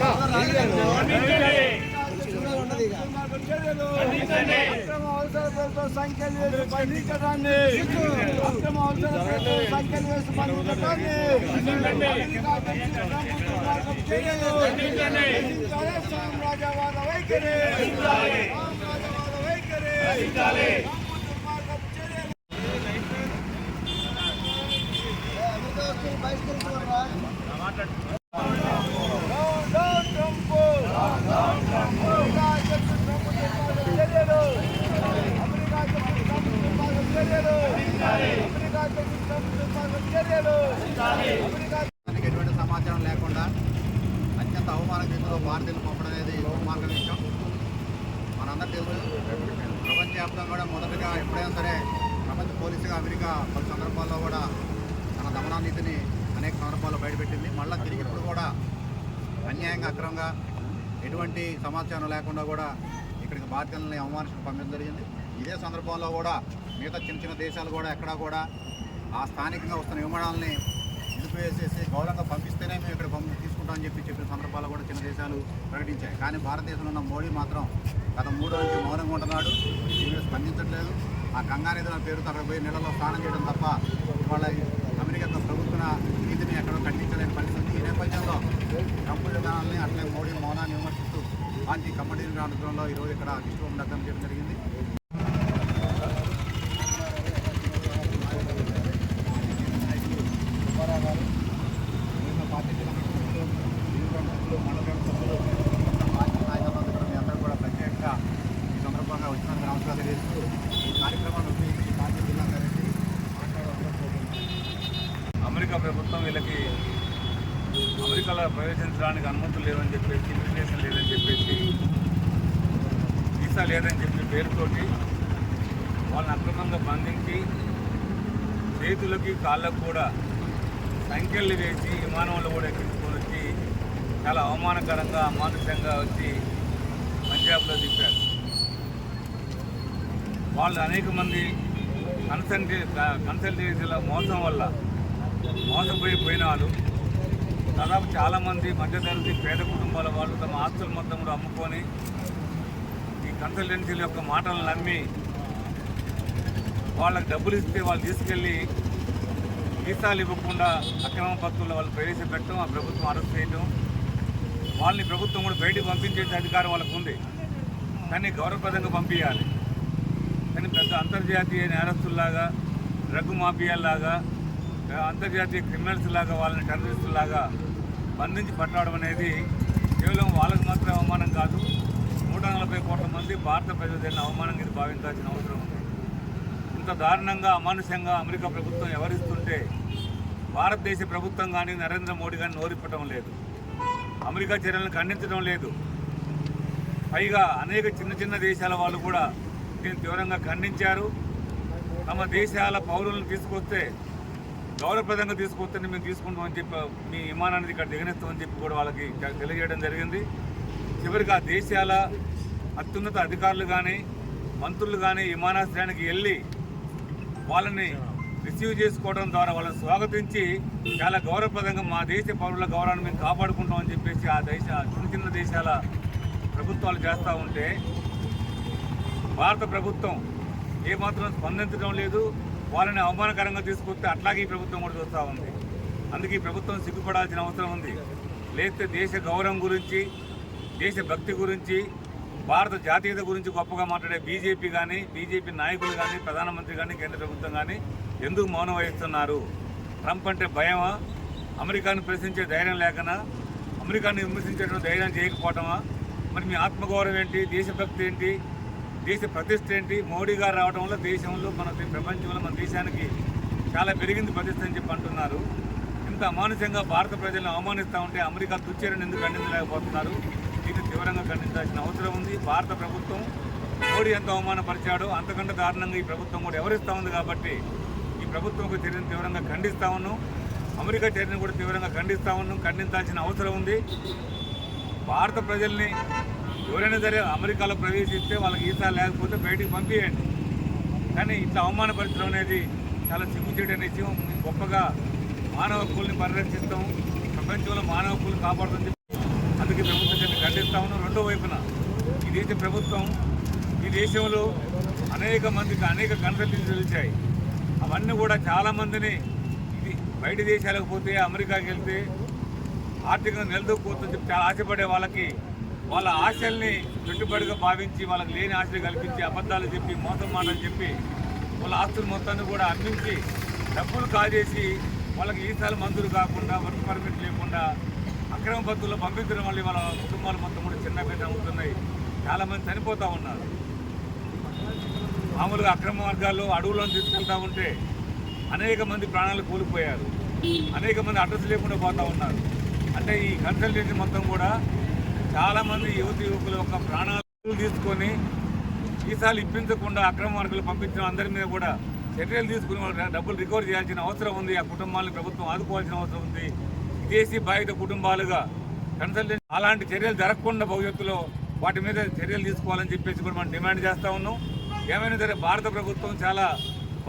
అక్రమ అక్రమ సంఖ్యలు వేసి సామ్రాజ్యవాద వైఖరి సామ్రాజ్యవాద వైఖరి చర్యలు డౌన్ డౌన్ ట్రంప్ అమెరికా అధ్యక్షుడు ట్రంప్ దుర్మార్గపు చర్యలు అమెరికా అధ్యక్షుడు ట్రంప్ దుర్మార్గపు చర్యలు అమెరికా అధ్యక్షుడు ఎటువంటి సమాచారం లేకుండా అత్యంత అవమాన స్థితిలో భారతీయులు పంపడం అనేది దుర్మార్గ విషయం. మనందరూ తెలుసు ప్రపంచవ్యాప్తంగా కూడా మొదటగా ఎప్పుడైనా సరే ప్రపంచ పోలీసుగా అమెరికా పలు సందర్భాల్లో కూడా తన దమనానీతిని అనేక సందర్భాల్లో బయటపెట్టింది. మళ్ళీ తిరిగి ఇప్పుడు కూడా అన్యాయంగా అక్రమంగా ఎటువంటి సమాచారం లేకుండా కూడా ఇక్కడికి భారతీయులని అవమానించడం పంపించడం జరిగింది. ఇదే సందర్భంలో కూడా మిగతా చిన్న చిన్న దేశాలు కూడా ఎక్కడా కూడా ఆ స్థానికంగా వస్తున్న విమానాలని నిలిపివేసేసి గౌరవంగా పంపిస్తేనే మేము ఇక్కడ పంపి తీసుకుంటామని చెప్పి చెప్పిన సందర్భాలు కూడా చిన్న దేశాలు ప్రకటించాయి. కానీ భారతదేశంలో ఉన్న మోడీ మాత్రం గత మూడు నుంచి మౌనంగా ఉంటున్నాడు. దీనిలో స్పందించట్లేదు. ఆ గంగానది పేరుతో అక్కడ పోయి నీళ్ళలో స్నానం చేయడం తప్ప వాళ్ళ అమెరికా యొక్క ప్రభుత్వ నీతిని ఎక్కడో ఖండించలేని పరిస్థితి. ఈ నేపథ్యంలో ట్రంప్ విధానాలని అట్లే మోడీ మౌనాన్ని విమర్శిస్తూ పార్టీ కమిటీ ప్రాంతంలో ఈరోజు ఇక్కడ విశ్వం దగ్ధం చేయడం జరిగింది వివిధ పార్టీ సభ్యులు, వివిధ సభ్యులు, మండల సభ్యులు, మొత్తం పార్టీ నాయకులందరూ కూడా మీ అందరూ కూడా ప్రత్యేకంగా ఈ సందర్భంగా వచ్చినందుకు నమస్కారం తెలియజేస్తూ ఈ కార్యక్రమాన్ని ఉపయోగించి పార్టీ జిల్లా గారికి మాట్లాడాలని అమెరికా ప్రభుత్వం వీళ్ళకి అమెరికాలో ప్రవేశించడానికి అనుమతులు లేవని చెప్పేసి ఇన్విటేషన్ లేదని చెప్పేసి వీసా లేదని చెప్పి పేరుతోటి వాళ్ళని అక్రమంగా బంధించి చేతులకి కాళ్ళకు కూడా సంఖ్యలు వేసి విమానంలో కూడా ఎక్కించుకొని వచ్చి చాలా అవమానకరంగా అమానుషంగా వచ్చి పంజాబ్లో దింపారు వాళ్ళు అనేక మంది కన్సల్టే కన్సల్టెన్సీల మోసం వల్ల మోసపోయి పోయిన వాళ్ళు దాదాపు చాలామంది మధ్యతరగతి పేద కుటుంబాల వాళ్ళు తమ ఆస్తులు మొత్తం కూడా అమ్ముకొని ఈ కన్సల్టెన్సీల యొక్క మాటలు నమ్మి వాళ్ళకి డబ్బులు ఇస్తే వాళ్ళు తీసుకెళ్ళి వీసాలు ఇవ్వకుండా అక్రమ పత్రుల్లో వాళ్ళు ప్రవేశపెట్టడం ఆ ప్రభుత్వం అరెస్ట్ చేయడం వాళ్ళని ప్రభుత్వం కూడా బయటికి పంపించే అధికారం వాళ్ళకు ఉంది. కానీ గౌరవప్రదంగా పంపించాలి కానీ పెద్ద అంతర్జాతీయ నేరస్తుల్లాగా డ్రగ్ మాఫియాల్లాగా అంతర్జాతీయ క్రిమినల్స్ లాగా వాళ్ళని టెర్రరిస్టులాగా బంధించి పట్టడం అనేది కేవలం వాళ్ళకు మాత్రం అవమానం కాదు. నూట నలభై కోట్ల మంది భారత ప్రజలైన అవమానంగా ఇది భావించాల్సిన అవసరం ఉంది. ఇంత దారుణంగా అమానుషంగా అమెరికా ప్రభుత్వం వ్యవహరిస్తుంటే భారతదేశ ప్రభుత్వం కానీ నరేంద్ర మోడీ కానీ నోరిప్పటం లేదు. అమెరికా చర్యలను ఖండించడం లేదు. పైగా అనేక చిన్న చిన్న దేశాల వాళ్ళు కూడా దీన్ని తీవ్రంగా ఖండించారు. తమ దేశాల పౌరులను తీసుకొస్తే గౌరవప్రదంగా తీసుకొస్తే మేము తీసుకుంటామని చెప్పి మీ విమానాన్ని ఇక్కడ దిగనిస్తామని చెప్పి కూడా వాళ్ళకి తెలియజేయడం జరిగింది. చివరికి ఆ దేశాల అత్యున్నత అధికారులు కానీ మంత్రులు కానీ విమానాశ్రయానికి వెళ్ళి వాళ్ళని రిసీవ్ చేసుకోవడం ద్వారా వాళ్ళని స్వాగతించి చాలా గౌరవప్రదంగా మా దేశ పౌరుల గౌరవాన్ని మేము కాపాడుకుంటామని చెప్పేసి ఆ దేశ చిన్న చిన్న దేశాల ప్రభుత్వాలు చేస్తూ ఉంటే భారత ప్రభుత్వం ఏమాత్రం స్పందించడం లేదు. వాళ్ళని అవమానకరంగా తీసుకొస్తే అట్లాగే ఈ ప్రభుత్వం కూడా చూస్తూ ఉంది. అందుకే ఈ ప్రభుత్వం సిగ్గుపడాల్సిన అవసరం ఉంది. లేకపోతే దేశ గౌరవం గురించి దేశ భక్తి గురించి భారత జాతీయత గురించి గొప్పగా మాట్లాడే బీజేపీ కానీ బీజేపీ నాయకులు కానీ ప్రధానమంత్రి కానీ కేంద్ర ప్రభుత్వం కానీ ఎందుకు మౌనం వహిస్తున్నారు? ట్రంప్ అంటే భయమా? అమెరికాను ప్రశ్నించే ధైర్యం లేకనా? అమెరికాను విమర్శించేటువంటి ధైర్యం చేయకపోవటమా? మరి మీ ఆత్మగౌరవం ఏంటి? దేశభక్తి ఏంటి? దేశ ప్రతిష్ట ఏంటి? మోడీ గారు రావడం వల్ల దేశంలో మన ప్రపంచంలో మన దేశానికి చాలా పెరిగింది ప్రతిష్ట అని చెప్పి అంటున్నారు. ఇంత అమానుషంగా భారత ప్రజలను అవమానిస్తూ ఉంటే అమెరికా తుచ్చేరని ఎందుకు ఖండించలేకపోతున్నారు? దీన్ని తీవ్రంగా ఖండించాల్సిన అవసరం ఉంది. భారత ప్రభుత్వం మోడీ ఎంత అవమానపరిచాడో. అంతకంటే దారుణంగా ఈ ప్రభుత్వం కూడా ఎవరిస్తూ ఉంది కాబట్టి ఈ ప్రభుత్వం ఒక చర్యను తీవ్రంగా ఖండిస్తా ఉన్నాం. అమెరికా చర్యను కూడా తీవ్రంగా ఖండిస్తా ఉన్నాం. ఖండించాల్సిన అవసరం ఉంది. భారత ప్రజల్ని ఎవరైనా సరే అమెరికాలో ప్రవేశిస్తే వాళ్ళకి ఈసా లేకపోతే బయటికి పంపించండి కానీ ఇట్లా అవమానపరచడం అనేది చాలా సిగ్గుచేటు అనే విషయం. గొప్పగా మానవ హక్కుల్ని పరిరక్షిస్తాం. ప్రపంచంలో మానవ హక్కులు కాపాడుతుంది అందుకే ప్రభుత్వం చెప్పి ఖండిస్తా ఉన్నాం. రెండో వైపున ఈ దేశ ప్రభుత్వం ఈ దేశంలో అనేక మందికి అనేక కన్సల్టెన్సీలు వచ్చాయి అవన్నీ కూడా చాలా మందిని ఇది బయట దేశాలకు పోతే అమెరికాకి వెళ్తే ఆర్థికంగా నిలదొక్కుతుందని చెప్పి చాలా ఆశపడే వాళ్ళకి వాళ్ళ ఆశల్ని పెట్టుబడిగా భావించి వాళ్ళకి లేని ఆశలు కల్పించి అబద్ధాలు చెప్పి మోసం మాటలు చెప్పి వాళ్ళ ఆస్తుల మొత్తాన్ని కూడా అందించి డబ్బులు కాజేసి వాళ్ళకి ఈసారి మంజూరు కాకుండా వర్క్ పర్మిట్ లేకుండా అక్రమ పద్ధతుల్లో పంపించడం వల్ల వాళ్ళ కుటుంబాలు మొత్తం కూడా చిన్న పెద్ద అవుతున్నాయి. చాలామంది చనిపోతూ ఉన్నారు. మామూలుగా అక్రమ మార్గాల్లో అడవులను తీసుకెళ్తూ ఉంటే అనేక మంది ప్రాణాలు కోల్పోయారు. అనేక మంది అడ్రస్ లేకుండా పోతూ ఉన్నారు. అంటే ఈ కన్సల్టెన్సీ మొత్తం కూడా చాలామంది యువతి యువకులు యొక్క ప్రాణాలు తీసుకొని ఈసాలు ఇప్పించకుండా అక్రమ మార్గాలు పంపించిన అందరి మీద కూడా చర్యలు తీసుకుని వాళ్ళ డబ్బులు రికవర్ చేయాల్సిన అవసరం ఉంది. ఆ కుటుంబాలను ప్రభుత్వం ఆదుకోవాల్సిన అవసరం ఉంది. విదేశీ బాధిత కుటుంబాలుగా కన్సల్టెంట్ అలాంటి చర్యలు జరగకుండా భవిష్యత్తులో వాటి మీద చర్యలు తీసుకోవాలని చెప్పేసి కూడా మనం డిమాండ్ చేస్తూ ఉన్నాం. ఏమైనా సరే భారత ప్రభుత్వం చాలా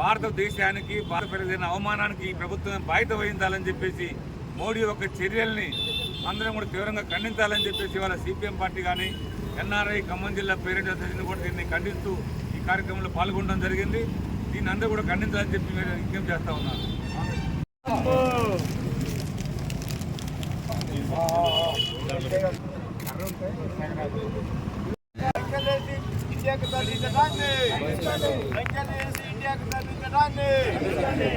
భారతదేశానికి భారత ప్రజల అవమానానికి ఈ ప్రభుత్వం బాధ్యత వహించాలని చెప్పేసి మోడీ యొక్క చర్యల్ని అందరం కూడా తీవ్రంగా ఖండించాలని చెప్పేసి వాళ్ళ సిపిఎం పార్టీ కానీ ఎన్ఆర్ఐ ఖమ్మం జిల్లా పేరెంట్ అసోసియేషన్ కూడా దీన్ని ఖండిస్తూ ఈ కార్యక్రమంలో పాల్గొనడం జరిగింది. దీన్ని అందరూ కూడా ఖండించాలని చెప్పి మీరు విజ్ఞప్తి చేస్తా ఉన్నారు సంఖ్యలేసి తరలించడాన్ని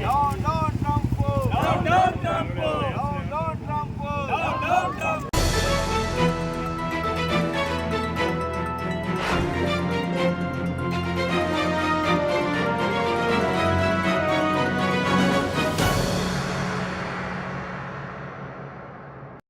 down down Trump down down Trump